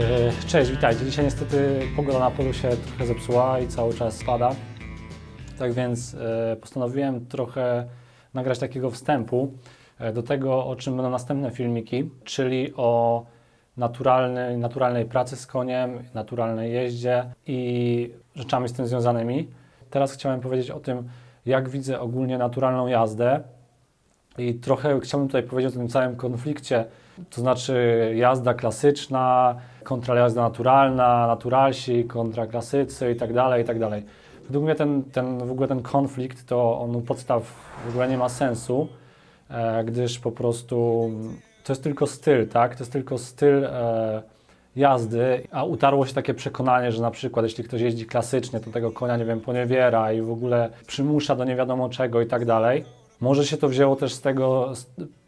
E, Cześć, witajcie. Dzisiaj niestety pogoda na polu się trochę zepsuła i cały czas spada. Tak więc e, postanowiłem trochę nagrać takiego wstępu e, do tego, o czym będą następne filmiki, czyli o naturalnej, naturalnej pracy z koniem, naturalnej jeździe i rzeczami z tym związanymi. Teraz chciałem powiedzieć o tym, jak widzę ogólnie naturalną jazdę i trochę chciałbym tutaj powiedzieć o tym całym konflikcie, to znaczy jazda klasyczna kontra jazda naturalna, naturalsi kontra klasycy i tak dalej, i tak dalej. Według mnie ten, ten, w ogóle ten konflikt to on u podstaw w ogóle nie ma sensu, e, gdyż po prostu to jest tylko styl, tak? To jest tylko styl e, jazdy, a utarło się takie przekonanie, że na przykład jeśli ktoś jeździ klasycznie, to tego konia, nie wiem, poniewiera i w ogóle przymusza do nie wiadomo czego i tak dalej. Może się to wzięło też z tego,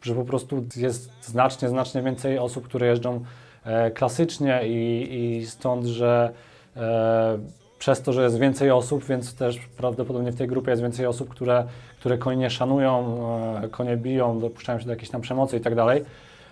że po prostu jest znacznie, znacznie więcej osób, które jeżdżą e, klasycznie i, i stąd, że e, przez to, że jest więcej osób, więc też prawdopodobnie w tej grupie jest więcej osób, które, które konie nie szanują, e, konie biją, dopuszczają się do jakiejś tam przemocy i tak dalej.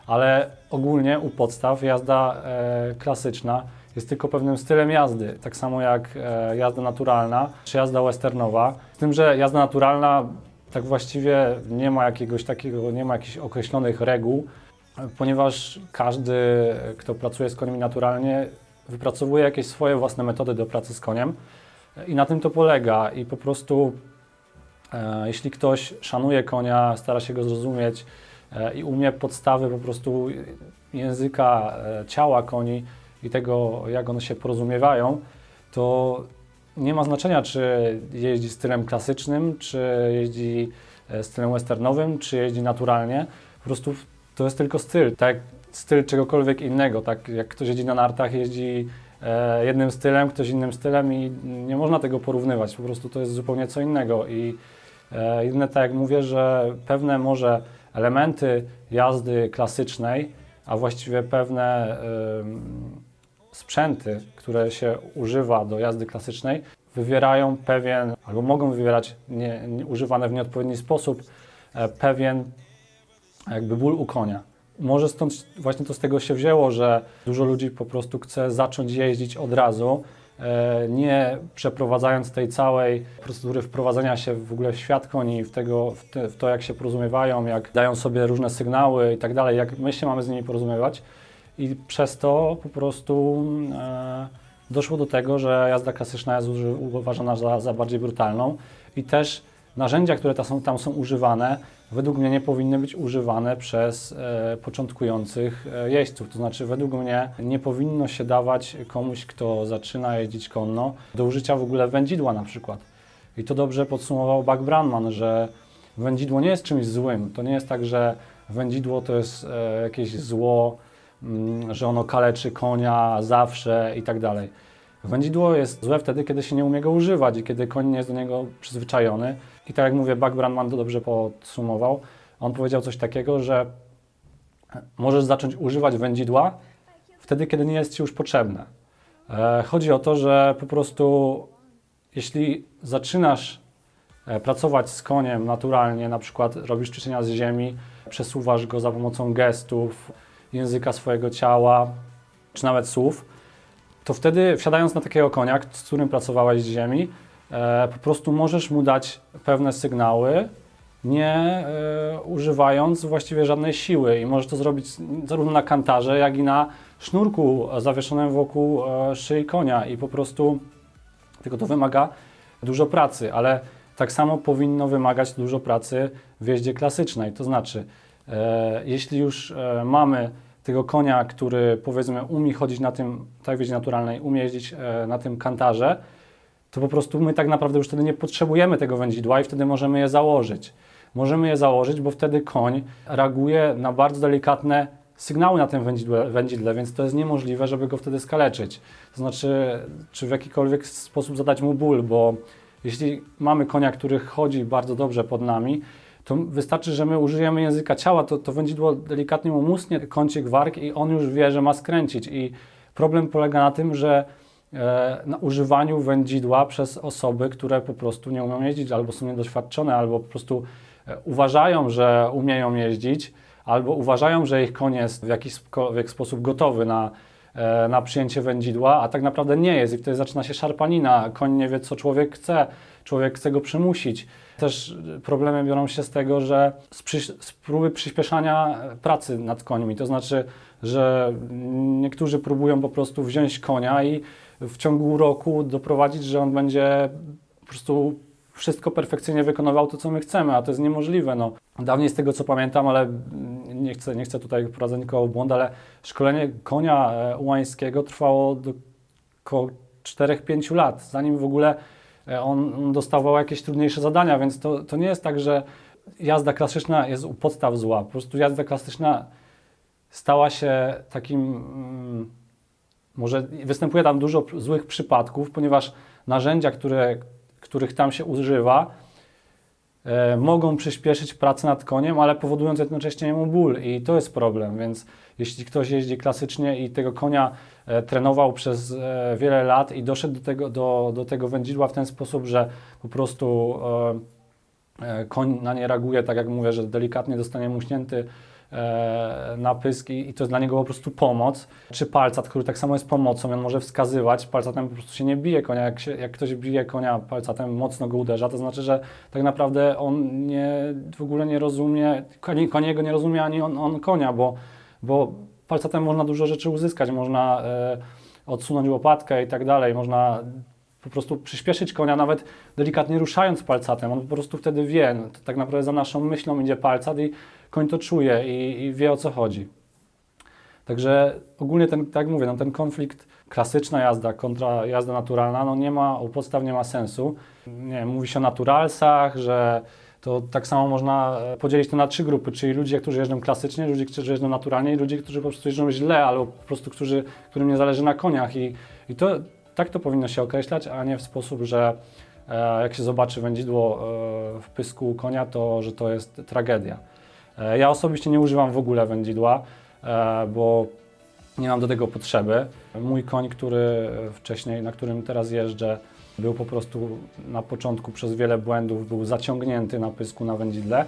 Ale ogólnie u podstaw jazda e, klasyczna jest tylko pewnym stylem jazdy, tak samo jak e, jazda naturalna czy jazda westernowa. Z tym, że jazda naturalna tak właściwie nie ma jakiegoś takiego, nie ma jakichś określonych reguł, ponieważ każdy, kto pracuje z koniem naturalnie, wypracowuje jakieś swoje własne metody do pracy z koniem. I na tym to polega. I po prostu e, jeśli ktoś szanuje konia, stara się go zrozumieć e, i umie podstawy po prostu języka e, ciała koni i tego, jak one się porozumiewają, to nie ma znaczenia, czy jeździ stylem klasycznym, czy jeździ e, stylem westernowym, czy jeździ naturalnie. Po prostu to jest tylko styl, tak styl czegokolwiek innego. Tak jak ktoś jeździ na nartach, jeździ e, jednym stylem, ktoś innym stylem i nie można tego porównywać. Po prostu to jest zupełnie co innego. I e, jedyne tak jak mówię, że pewne może elementy jazdy klasycznej, a właściwie pewne sprzęty, które się używa do jazdy klasycznej, wywierają pewien, albo mogą wywierać nie, nie, używane w nieodpowiedni sposób, e, pewien jakby ból u konia. Może stąd właśnie to z tego się wzięło, że dużo ludzi po prostu chce zacząć jeździć od razu, e, nie przeprowadzając tej całej procedury wprowadzenia się w ogóle w świat koni, w, tego, w, te, w to, jak się porozumiewają, jak dają sobie różne sygnały i tak dalej, jak my się mamy z nimi porozumiewać. I przez to po prostu e, doszło do tego, że jazda klasyczna jest uważana za, za bardziej brutalną i też narzędzia, które są, tam są używane, według mnie nie powinny być używane przez e, początkujących e, jeźdźców. To znaczy, według mnie nie powinno się dawać komuś, kto zaczyna jeździć konno, do użycia w ogóle wędzidła na przykład. I to dobrze podsumował Buck Brandman, że wędzidło nie jest czymś złym. To nie jest tak, że wędzidło to jest e, jakieś zło, że ono kaleczy konia zawsze i tak dalej. Wędzidło jest złe wtedy, kiedy się nie umie go używać i kiedy koń nie jest do niego przyzwyczajony. I tak jak mówię, Buck Brandman to dobrze podsumował. On powiedział coś takiego, że możesz zacząć używać wędzidła wtedy, kiedy nie jest Ci już potrzebne. E, Chodzi o to, że po prostu jeśli zaczynasz e, pracować z koniem naturalnie, na przykład robisz ćwiczenia z ziemi, przesuwasz go za pomocą gestów, języka swojego ciała, czy nawet słów, to wtedy wsiadając na takiego konia, z którym pracowałeś z ziemi, e, po prostu możesz mu dać pewne sygnały, nie e, używając właściwie żadnej siły i możesz to zrobić zarówno na kantarze, jak i na sznurku zawieszonym wokół e, szyi konia i po prostu tylko to wymaga dużo pracy, ale tak samo powinno wymagać dużo pracy w jeździe klasycznej. To znaczy, jeśli już e, mamy tego konia, który powiedzmy umie chodzić na tym, tak w jeździe naturalnej, umie jeździć e, na tym kantarze, to po prostu my tak naprawdę już wtedy nie potrzebujemy tego wędzidła i wtedy możemy je założyć. Możemy je założyć, bo wtedy koń reaguje na bardzo delikatne sygnały na tym wędzidle, wędzidle, więc to jest niemożliwe, żeby go wtedy skaleczyć. To znaczy, czy w jakikolwiek sposób zadać mu ból, bo jeśli mamy konia, który chodzi bardzo dobrze pod nami, to wystarczy, że my użyjemy języka ciała, to, to wędzidło delikatnie mu musnie kącik warg i on już wie, że ma skręcić. I problem polega na tym, że e, na używaniu wędzidła przez osoby, które po prostu nie umieją jeździć, albo są niedoświadczone, albo po prostu e, uważają, że umieją jeździć, albo uważają, że ich koń jest w jakikolwiek sposób gotowy na, na przyjęcie wędzidła, a tak naprawdę nie jest i wtedy zaczyna się szarpanina, koń nie wie co człowiek chce, człowiek chce go przymusić. Też e, problemy biorą się z tego, że z, przyś- z próby przyspieszania pracy nad końmi, to znaczy, że niektórzy próbują po prostu wziąć konia i w ciągu roku doprowadzić, że on będzie po prostu wszystko perfekcyjnie wykonywał to, co my chcemy, a to jest niemożliwe. No. Dawniej z tego, co pamiętam, ale nie chcę, nie chcę tutaj wprowadzać nikogo w błąd, ale szkolenie konia e, ułańskiego trwało około 4-5 lat, zanim w ogóle e, on dostawał jakieś trudniejsze zadania, więc to, to nie jest tak, że jazda klasyczna jest u podstaw zła. Po prostu jazda klasyczna stała się takim... Mm, może występuje tam dużo złych przypadków, ponieważ narzędzia, które, których tam się używa, mogą przyspieszyć pracę nad koniem, ale powodując jednocześnie mu ból. I to jest problem, więc jeśli ktoś jeździ klasycznie i tego konia e, trenował przez e, wiele lat i doszedł do tego, do, do tego wędzidła w ten sposób, że po prostu e, e, koń na nie reaguje, tak jak mówię, że delikatnie dostanie muśnięty e, na pysk i, i to jest dla niego po prostu pomoc. Czy palcat, który tak samo jest pomocą, on może wskazywać, palcatem po prostu się nie bije konia. Jak, się, jak ktoś bije konia palcatem, mocno go uderza, to znaczy, że tak naprawdę on nie, w ogóle nie rozumie, konie, konie jego nie rozumie ani on, on konia, bo, bo palcatem można dużo rzeczy uzyskać, można e, odsunąć łopatkę i tak dalej, można po prostu przyspieszyć konia, nawet delikatnie ruszając palcatem. On po prostu wtedy wie, no, tak naprawdę za naszą myślą idzie palcat i koń to czuje i, i wie o co chodzi. Także ogólnie ten, tak jak mówię, no, ten konflikt klasyczna jazda kontra jazda naturalna, no nie ma, u podstaw nie ma sensu. Nie, mówi się o naturalsach, że to tak samo można e, podzielić to na trzy grupy, czyli ludzie, którzy jeżdżą klasycznie, ludzie, którzy jeżdżą naturalnie i ludzie, którzy po prostu jeżdżą źle, albo po prostu którzy, którym nie zależy na koniach i, i to, tak to powinno się określać, a nie w sposób, że e, jak się zobaczy wędzidło e, w pysku konia, to że to jest tragedia. E, ja osobiście nie używam w ogóle wędzidła, e, bo nie mam do tego potrzeby. Mój koń, który wcześniej, na którym teraz jeżdżę, był po prostu na początku przez wiele błędów, był zaciągnięty na pysku na wędzidle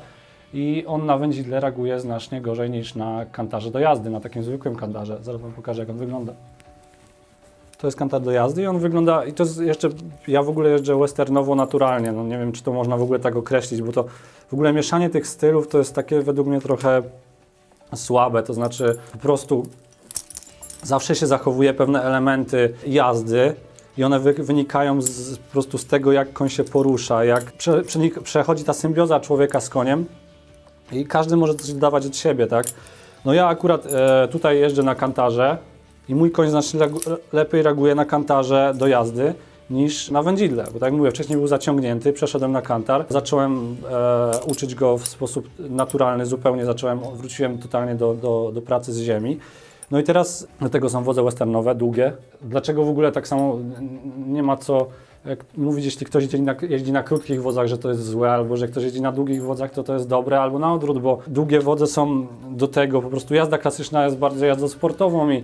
i on na wędzidle reaguje znacznie gorzej niż na kantarze do jazdy, na takim zwykłym kantarze. Zaraz Wam pokażę, jak on wygląda. To jest kantar do jazdy i on wygląda, i to jest jeszcze, ja w ogóle jeżdżę westernowo naturalnie, no nie wiem, czy to można w ogóle tak określić, bo to w ogóle mieszanie tych stylów to jest takie według mnie trochę słabe, to znaczy po prostu zawsze się zachowuje pewne elementy jazdy i one wy, wynikają z, po prostu z tego, jak koń się porusza, jak prze, przenik, przechodzi ta symbioza człowieka z koniem i każdy może coś dodawać od siebie, tak? No ja akurat e, tutaj jeżdżę na kantarze i mój koń znacznie lepiej reaguje na kantarze do jazdy niż na wędzidle, bo tak jak mówię, wcześniej był zaciągnięty, przeszedłem na kantar, zacząłem e, uczyć go w sposób naturalny zupełnie, zacząłem, wróciłem totalnie do, do, do pracy z ziemi. No i teraz do tego są wodze westernowe, długie. Dlaczego w ogóle tak samo nie ma co mówić, jeśli ktoś jeździ na, jeździ na krótkich wodzach, że to jest złe, albo że ktoś jeździ na długich wodzach, to to jest dobre, albo na odwrót, bo długie wodze są do tego, po prostu jazda klasyczna jest bardziej jazdą sportową i,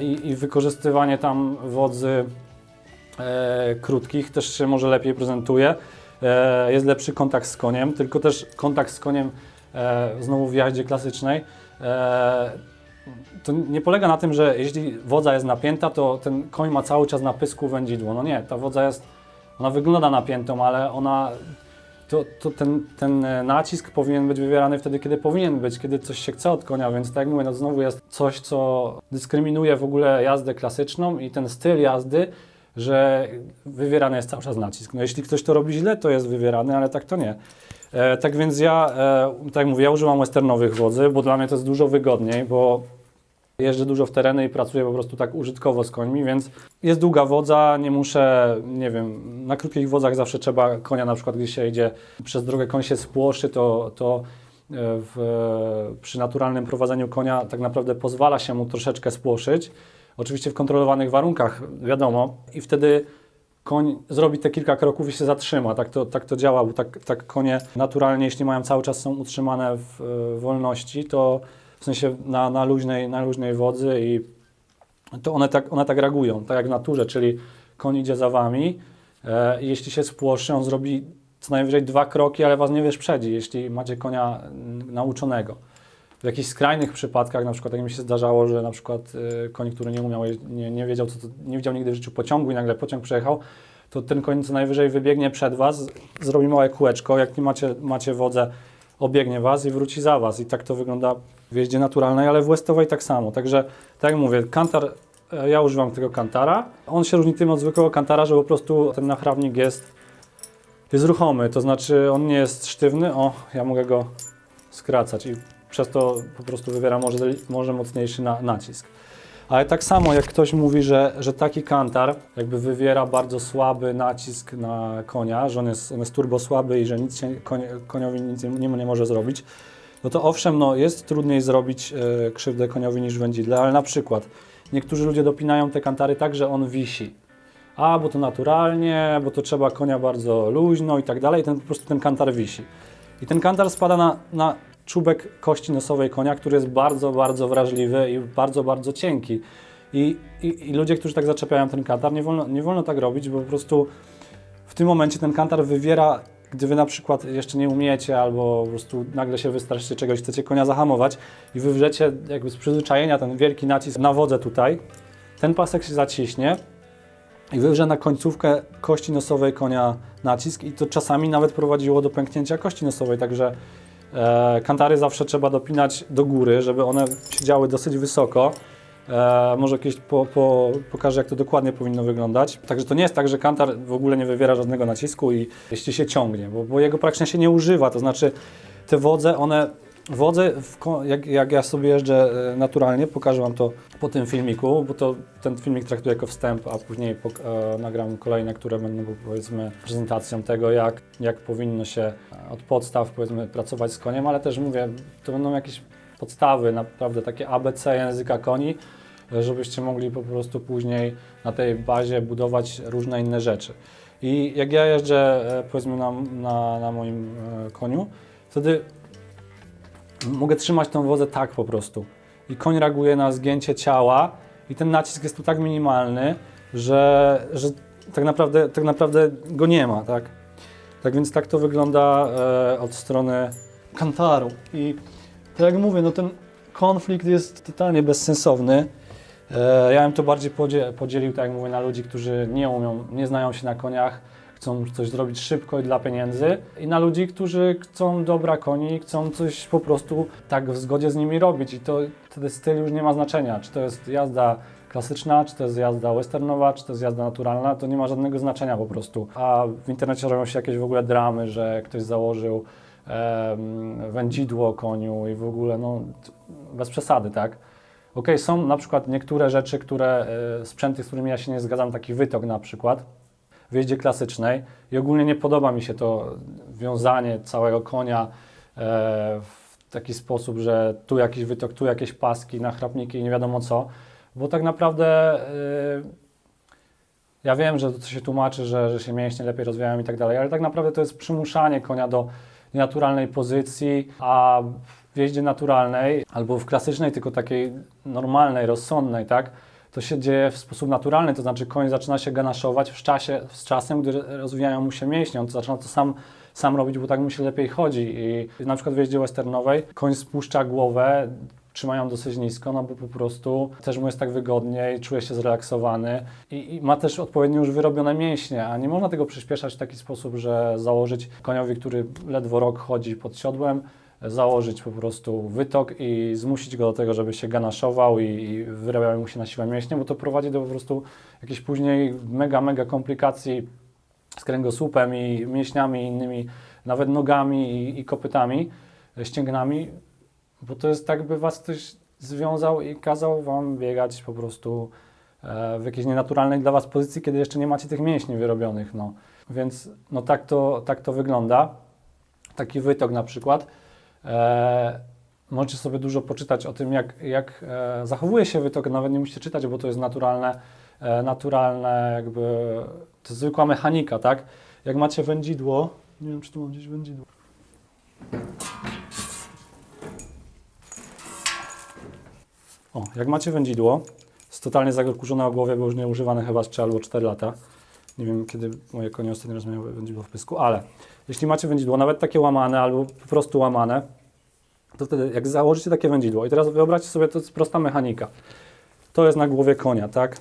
i, i wykorzystywanie tam wodzy e, krótkich też się może lepiej prezentuje. E, jest lepszy kontakt z koniem, tylko też kontakt z koniem e, znowu w jazdzie klasycznej. E, to nie polega na tym, że jeśli wodza jest napięta, to ten koń ma cały czas na pysku wędzidło. No nie, ta wodza jest, ona wygląda napiętą, ale ona, to, to ten, ten e, nacisk powinien być wywierany wtedy, kiedy powinien być, kiedy coś się chce od konia, więc tak jak mówię, no znowu jest coś, co dyskryminuje w ogóle jazdę klasyczną i ten styl jazdy, że wywierany jest cały czas nacisk. No jeśli ktoś to robi źle, to jest wywierany, ale tak to nie. E, tak więc ja, e, tak mówię, ja używam westernowych wodzy, bo dla mnie to jest dużo wygodniej, bo jeżdżę dużo w tereny i pracuję po prostu tak użytkowo z końmi, więc jest długa wodza, nie muszę, nie wiem, na krótkich wodzach zawsze trzeba konia, na przykład gdy się idzie przez drogę, koń się spłoszy, to, to e, w, przy naturalnym prowadzeniu konia tak naprawdę pozwala się mu troszeczkę spłoszyć. Oczywiście w kontrolowanych warunkach, wiadomo, i wtedy koń zrobi te kilka kroków i się zatrzyma. Tak to, tak to działa, bo tak, tak konie naturalnie, jeśli mają cały czas są utrzymane w e, wolności, to w sensie na, na, luźnej, na luźnej wodzy i to one tak, one tak reagują, tak jak w naturze, czyli koń idzie za wami e, jeśli się spłoszy, on zrobi co najwyżej dwa kroki, ale was nie wyprzedzi, jeśli macie konia nauczonego. jakichś skrajnych przypadkach, na przykład jak mi się zdarzało, że na przykład y, koń, który nie umiał, nie, nie wiedział, co to, nie widział nigdy w życiu pociągu i nagle pociąg przejechał, to ten koń co najwyżej wybiegnie przed Was, zrobi małe kółeczko, jak nie macie, macie wodzę, obiegnie Was i wróci za Was. I tak to wygląda w jeździe naturalnej, ale w westowej tak samo. Także, tak jak mówię, kantar, e, ja używam tego kantara. On się różni tym od zwykłego kantara, że po prostu ten nachrawnik jest, jest ruchomy, to znaczy on nie jest sztywny. O, ja mogę go skracać i przez to po prostu wywiera może, może mocniejszy na, nacisk. Ale tak samo jak ktoś mówi, że, że taki kantar jakby wywiera bardzo słaby nacisk na konia, że on jest, on jest turbo słaby i że nic się konie, koniowi nic nie, nie, nie może zrobić, no to owszem, no jest trudniej zrobić e, krzywdę koniowi niż wędzidle, ale na przykład niektórzy ludzie dopinają te kantary tak, że on wisi. A, bo to naturalnie, bo to trzeba konia bardzo luźno i tak dalej, i ten, po prostu ten kantar wisi. I ten kantar spada na, na czubek kości nosowej konia, który jest bardzo, bardzo wrażliwy i bardzo, bardzo cienki. I, i, i ludzie, którzy tak zaczepiają ten kantar, nie wolno, nie wolno tak robić, bo po prostu w tym momencie ten kantar wywiera, gdy wy na przykład jeszcze nie umiecie albo po prostu nagle się wystraszycie czegoś, chcecie konia zahamować i wywrzecie jakby z przyzwyczajenia ten wielki nacisk na wodze tutaj, ten pasek się zaciśnie i wywrze na końcówkę kości nosowej konia nacisk i to czasami nawet prowadziło do pęknięcia kości nosowej, także e, kantary zawsze trzeba dopinać do góry, żeby one siedziały dosyć wysoko. E, może kiedyś po, po, pokażę, jak to dokładnie powinno wyglądać. Także to nie jest tak, że kantar w ogóle nie wywiera żadnego nacisku i jeśli się ciągnie, bo, bo jego praktycznie się nie używa, to znaczy te wodze, one Wodze, jak, jak ja sobie jeżdżę e, naturalnie, pokażę Wam to po tym filmiku, bo to ten filmik traktuję jako wstęp, a później e, nagram kolejne, które będą powiedzmy prezentacją tego, jak, jak powinno się e, od podstaw powiedzmy pracować z koniem, ale też mówię, to będą jakieś podstawy, naprawdę takie ABC języka koni, żebyście mogli po prostu później na tej bazie budować różne inne rzeczy. I jak ja jeżdżę e, powiedzmy na, na, na moim e, koniu, wtedy mogę trzymać tą wozę tak po prostu. I koń reaguje na zgięcie ciała i ten nacisk jest tu tak minimalny, że, że tak, naprawdę, tak naprawdę go nie ma, tak? Tak więc tak to wygląda e, od strony kantaru. I tak jak mówię, no ten konflikt jest totalnie bezsensowny. E, ja bym to bardziej podzie- podzielił, tak jak mówię, na ludzi, którzy nie umią, nie znają się na koniach, chcą coś zrobić szybko i dla pieniędzy i na ludzi, którzy chcą dobra koni, chcą coś po prostu tak w zgodzie z nimi robić i to wtedy styl już nie ma znaczenia, czy to jest jazda klasyczna, czy to jest jazda westernowa, czy to jest jazda naturalna, to nie ma żadnego znaczenia po prostu. A w internecie robią się jakieś w ogóle dramy, że ktoś założył em, wędzidło koniu i w ogóle, no bez przesady, tak? Okej, są na przykład niektóre rzeczy, które, e, sprzęty, z którymi ja się nie zgadzam, taki wytok na przykład, w jeździe klasycznej i ogólnie nie podoba mi się to wiązanie całego konia e, w taki sposób, że tu jakiś wytok, tu jakieś paski, nachrapniki i nie wiadomo co, bo tak naprawdę e, ja wiem, że to się tłumaczy, że, że się mięśnie lepiej rozwijają i tak dalej, ale tak naprawdę to jest przymuszanie konia do nienaturalnej pozycji, a w jeździe naturalnej albo w klasycznej, tylko takiej normalnej, rozsądnej, tak, to się dzieje w sposób naturalny, to znaczy koń zaczyna się ganaszować w czasie, z czasem, gdy rozwijają mu się mięśnie, on zaczyna to sam, sam robić, bo tak mu się lepiej chodzi. I na przykład w jeździe westernowej koń spuszcza głowę, trzymają dosyć nisko, no bo po prostu też mu jest tak wygodniej, czuje się zrelaksowany. I, i ma też odpowiednio już wyrobione mięśnie, a nie można tego przyspieszać w taki sposób, że założyć koniowi, który ledwo rok chodzi pod siodłem, założyć po prostu wytok i zmusić go do tego, żeby się ganaszował i, i mu się na siłę mięśnie, bo to prowadzi do po prostu jakichś później mega, mega komplikacji z kręgosłupem i mięśniami i innymi, nawet nogami i, i kopytami, e, ścięgnami, bo to jest tak, by was ktoś związał i kazał wam biegać po prostu e, w jakiejś nienaturalnej dla was pozycji, kiedy jeszcze nie macie tych mięśni wyrobionych, no. Więc no tak to, tak to wygląda. Taki wytok na przykład. E, możecie sobie dużo poczytać o tym, jak, jak e, zachowuje się wytok, nawet nie musicie czytać, bo to jest naturalne, e, naturalne jakby, to jest zwykła mechanika, tak? Jak macie wędzidło, nie wiem, czy tu mam gdzieś wędzidło. O, jak macie wędzidło, jest totalnie zakurzone o głowie, bo już nie używane chyba z 3 albo 4 lata. Nie wiem, kiedy moje konie ostatnio raz wędzidło w pysku, ale jeśli macie wędzidło, nawet takie łamane albo po prostu łamane, to wtedy jak założycie takie wędzidło i teraz wyobraźcie sobie, to jest prosta mechanika. To jest na głowie konia, tak?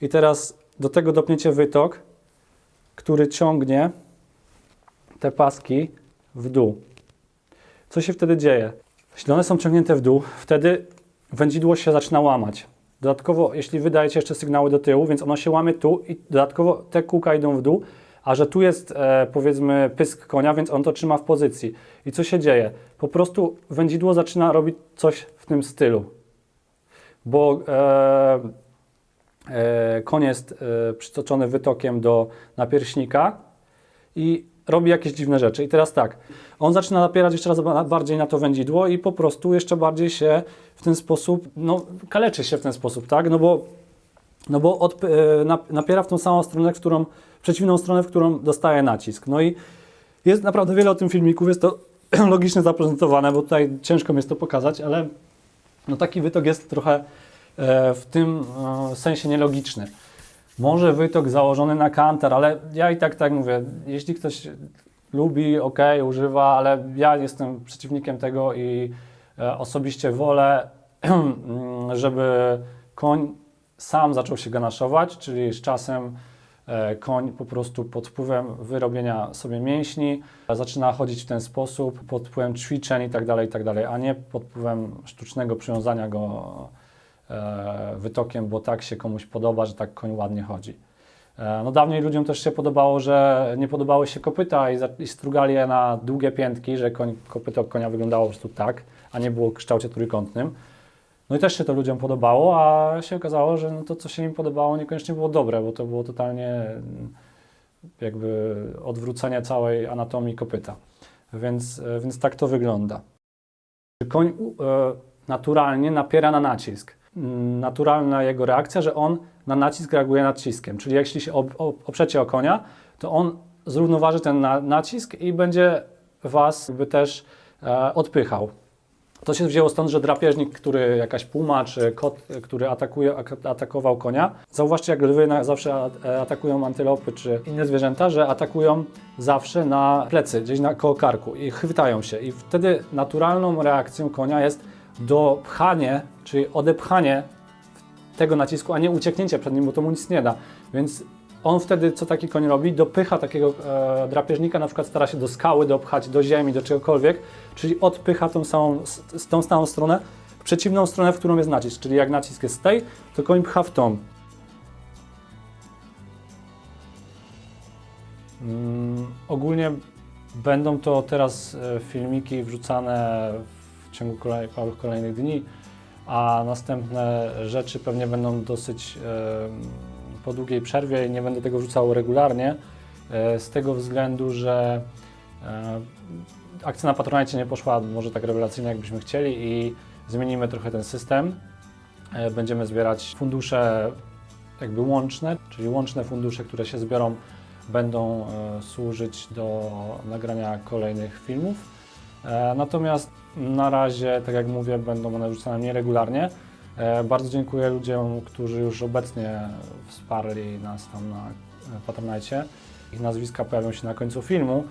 I teraz do tego dopniecie wytok, który ciągnie te paski w dół. Co się wtedy dzieje? Jeśli one są ciągnięte w dół, wtedy wędzidło się zaczyna łamać. Dodatkowo, jeśli wydajecie jeszcze sygnały do tyłu, więc ono się łamie tu i dodatkowo te kółka idą w dół, a że tu jest e, powiedzmy pysk konia, więc on to trzyma w pozycji. I co się dzieje? Po prostu wędzidło zaczyna robić coś w tym stylu. Bo e, e, koń jest e, przytoczony wytokiem do napierśnika i robi jakieś dziwne rzeczy. I teraz tak, on zaczyna napierać jeszcze raz ba- bardziej na to wędzidło i po prostu jeszcze bardziej się w ten sposób, no kaleczy się w ten sposób, tak? No bo, no bo od, e, nap- napiera w tą samą stronę, w którą, w przeciwną stronę, w którą dostaje nacisk. No i jest naprawdę wiele o tym filmików, jest to logicznie zaprezentowane, bo tutaj ciężko mi jest to pokazać, ale no taki wytok jest trochę e, w tym e, sensie nielogiczny. Może wytok założony na kantar, ale ja i tak tak mówię, jeśli ktoś lubi, ok, używa, ale ja jestem przeciwnikiem tego i e, osobiście wolę, żeby koń sam zaczął się ganaszować, czyli z czasem e, koń po prostu pod wpływem wyrobienia sobie mięśni zaczyna chodzić w ten sposób, pod wpływem ćwiczeń i tak dalej, i tak a nie pod wpływem sztucznego przywiązania go e, wytokiem, bo tak się komuś podoba, że tak koń ładnie chodzi. E, No dawniej ludziom też się podobało, że nie podobały się kopyta i, strugali je na długie piętki, że koń, kopyto konia wyglądało po prostu tak, a nie było w kształcie trójkątnym. No i też się to ludziom podobało, a się okazało, że no to, co się im podobało, niekoniecznie było dobre, bo to było totalnie mm, jakby odwrócenie całej anatomii kopyta. Więc, e, więc tak to wygląda. Koń e, naturalnie napiera na nacisk. Naturalna jego reakcja, że on na nacisk reaguje naciskiem. Czyli jeśli się ob, oprzecie o konia, to on zrównoważy ten na, nacisk i będzie was jakby też e, odpychał. To się wzięło stąd, że drapieżnik, który jakaś puma czy kot, który atakuje, ak- atakował konia, zauważcie jak lwy zawsze e, atakują antylopy czy inne zwierzęta, że atakują zawsze na plecy, gdzieś na koło karku i chwytają się. I wtedy naturalną reakcją konia jest dopchanie, czyli odepchanie tego nacisku, a nie ucieknięcie przed nim, bo to mu nic nie da. Więc on wtedy, co taki koń robi, dopycha takiego e, drapieżnika, na przykład stara się do skały dopchać, do ziemi, do czegokolwiek, czyli odpycha tą samą, s- tą samą stronę, w przeciwną stronę, w którą jest nacisk. Czyli jak nacisk jest z tej, to koń pcha w tą. Mm, ogólnie będą to teraz e, filmiki wrzucane w ciągu kolejnych dni, a następne rzeczy pewnie będą dosyć po długiej przerwie i nie będę tego wrzucał regularnie, e, z tego względu, że e, akcja na Patronite nie poszła może tak rewelacyjnie, jakbyśmy chcieli i zmienimy trochę ten system. E, Będziemy zbierać fundusze jakby łączne, czyli łączne fundusze, które się zbiorą, będą służyć do nagrania kolejnych filmów. E, Natomiast na razie, tak jak mówię, będą one wrzucane nieregularnie. E, Bardzo dziękuję ludziom, którzy już obecnie wsparli nas tam na e, Patronite. Ich nazwiska pojawią się na końcu filmu.